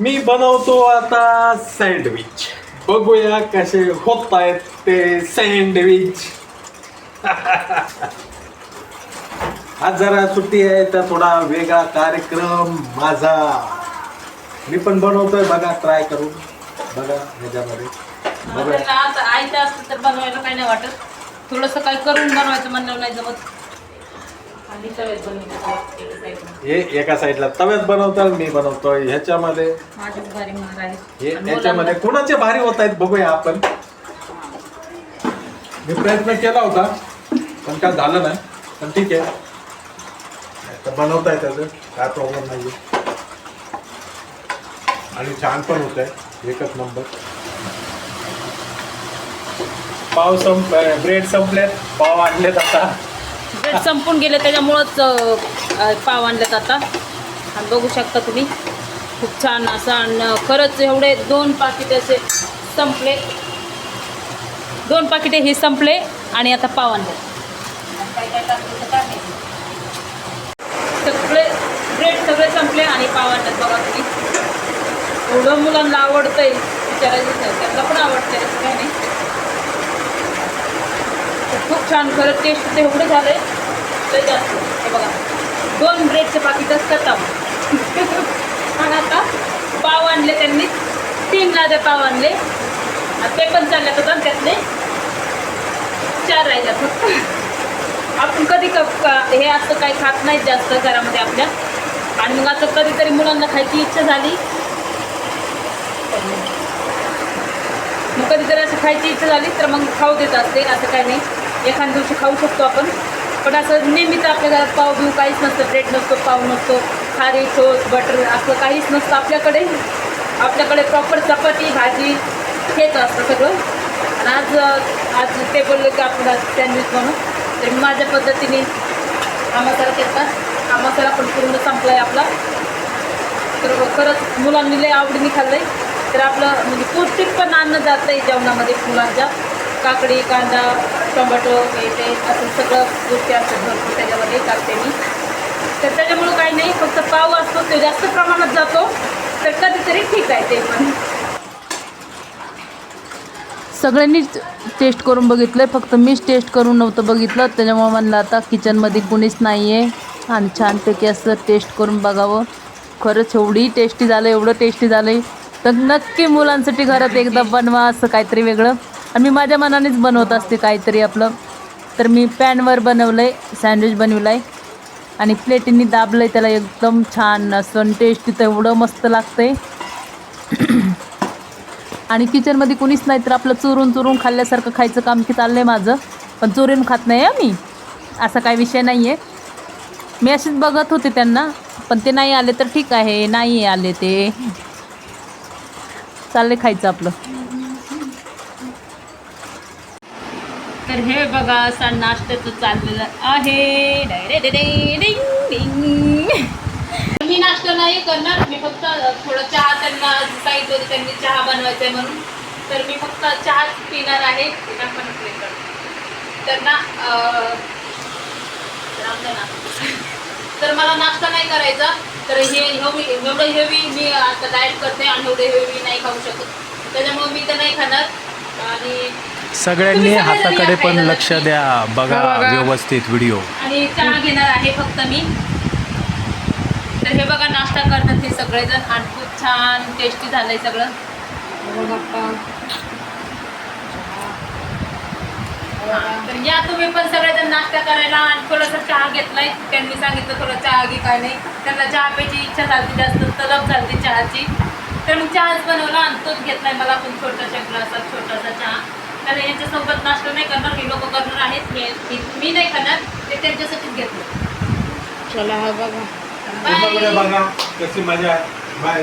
मी बनवतो आता सँडविच. बघूया कसे होत आहेत ते सँडविच. आज जरा सुट्टी आहे तर थोडा वेगळा कार्यक्रम माझा. मी पण बनवतोय बघा ट्राय करून बघा ह्याच्यामध्ये. बघा. आयचं आता असतं तर बनवायला काही नाही वाटत. थोडंसं काही करून बनवायचं म्हणलं नाही जमत आणि तव्यात बनवायचं एका साईडला. हे एका साईडला तव्यात बनवतात मी बनवतोय ह्याच्यामध्ये हे याच्यामध्ये मुलांना- कोणाचे भारी होत आहेत बघूया आपण. मी प्रयत्न केला होता पण काय झालं नाही. पण ठीक आहे. तर बनवता आहे त्याचं काय प्रॉब्लेम नाही आणि छान पण होत आहे एकच नंबर पाव संप ब्रेड संपलेत पाव आणलेत आता. ब्रेड संपून गेले त्याच्यामुळंच पाव आणलेत आता. आणि बघू शकता तुम्ही. खूप छान असं आणि खरंच एवढे दोन पाकिट असे संपले. दोन पाकिटे हे संपले आणि आता पाव आणले सगळे ब्रेड सगळे संपले आणि पाव आणतात बघा तुम्ही. एवढं मुलांना आवडतंय विचारायचं नाही. त्यांना पण आवडतंय असं काही नाही. खूप छान खरं टेस्ट ते एवढं आहे ते जास्त हे बघा. दोन ब्रेडचे पाकिटच खतम. आणि आता पाव आणले त्यांनी. तीन लादे पाव आणले. आणि ते पण चालले होतं त्यातले चार राहिले फक्त. आपण कधी क हे असं काही खात नाहीत जास्त घरामध्ये आपल्या. आणि मग आता कधीतरी मुलांना खायची इच्छा झाली. मग कधीतरी असं खायची इच्छा झाली तर मग खाऊ देत असते. असं काही नाही. एखाद्या दिवशी खाऊ शकतो आपण. पण असं नेहमीच आपल्या घरात पाव बिव काहीच नसतं ब्रेड नसतो पाव नसतो खारी टोस्ट बटर असं काहीच नसतं. आपल्याकडे आपल्याकडे प्रॉपर चपाती भाजी हेच असतं सगळं. आणि आज आज ते बोललं की आपण सँडविच म्हणून तर माझ्या पद्धतीने हा मसाला घेतला हा मसाला पण पूर्ण संपला आहे आपला. तर खरंच मुलांनी लय आवडीने खाल्लं आहे तर आपलं म्हणजे पौष्टिक पण अन्न जातं आहे जेवणामध्ये मुलांच्या. काकडी कांदा टोमॅटो हे ते असं सगळं गोष्टी असतात भरपूर त्याच्यामध्ये टाकते मी. तर त्याच्यामुळं काही नाही फक्त पाव असतो तो जास्त प्रमाणात जातो. तर कधीतरी ठीक आहे ते पण. सगळ्यांनीच टेस्ट करून बघितलं फक्त मीच टेस्ट करून नव्हतं बघितलं. त्याच्यामुळे म्हणलं आता किचनमध्ये कुणीच नाही आहे आणि छानपैकी असं टेस्ट करून बघावं. खरंच एवढी टेस्टी झालं एवढं टेस्टी झालं आहे तर नक्की मुलांसाठी घरात एकदा बनवा असं काहीतरी वेगळं. आणि मी माझ्या मनानेच बनवत असते काहीतरी आपलं. तर मी पॅनवर बनवलं आहे सँडविच बनवलं आहे आणि प्लेटींनी दाबलं आहे त्याला एकदम छान असं टेस्टी तर एवढं मस्त लागतं आहे आणि किचनमध्ये कुणीच नाही तर आपलं चुरून चुरून खाल्ल्यासारखं खायचं काम की चाललं आहे माझं. पण चोरून खात नाही आहे मी. असा काही विषय नाही आहे मी अशीच बघत होते त्यांना पण ते नाही आले तर ठीक आहे नाही आले ते. चालले खायचं आपलं. तर हे बघा असा नाश्त्याचं चाललेलं आहे. मी नाश्ता नाही करणार मी फक्त थोडं चहा त्यांना सांगितलं होतं त्यांनी चहा बनवायचा आहे म्हणून. तर मी फक्त चहा पिणार आहे त्यांना तर ना तर मला नाश्ता नाही करायचा तर हे हेवी एवढं हेवी मी आता डाएट करते आणि एवढे हेवी नाही खाऊ शकत. त्याच्यामुळे मी तर नाही खाणार. आणि सगळ्यांनी हाताकडे पण लक्ष. द्या. बघा हो, बघा. व्यवस्थित व्हिडिओ आणि चहा घेणार आहे फक्त मी. तर हे बघा नाश्ता करतात हे सगळेजण. आणि खूप छान टेस्टी झालंय सगळं. तर या तुम्ही पण सगळेजण नाश्ता करायला. आणि थोडंसं चहा घेतलाय. त्यांनी सांगितलं थोडं चहा घे काय नाही. त्यांना चहा प्यायची इच्छा झाली जास्त तलब झाली चहाची. तर मग चहाच बनवला आणि तोच घेतलाय मला पण छोटासा ग्लासात छोटासा चहा. तर यांच्यासोबत नाश्ता नाही करणार हे लोक करणार आहेत हे हे मी नाही खाणार ते त्यांच्यासाठीच घेतलं. बघा. कशी मजा आहे. बाय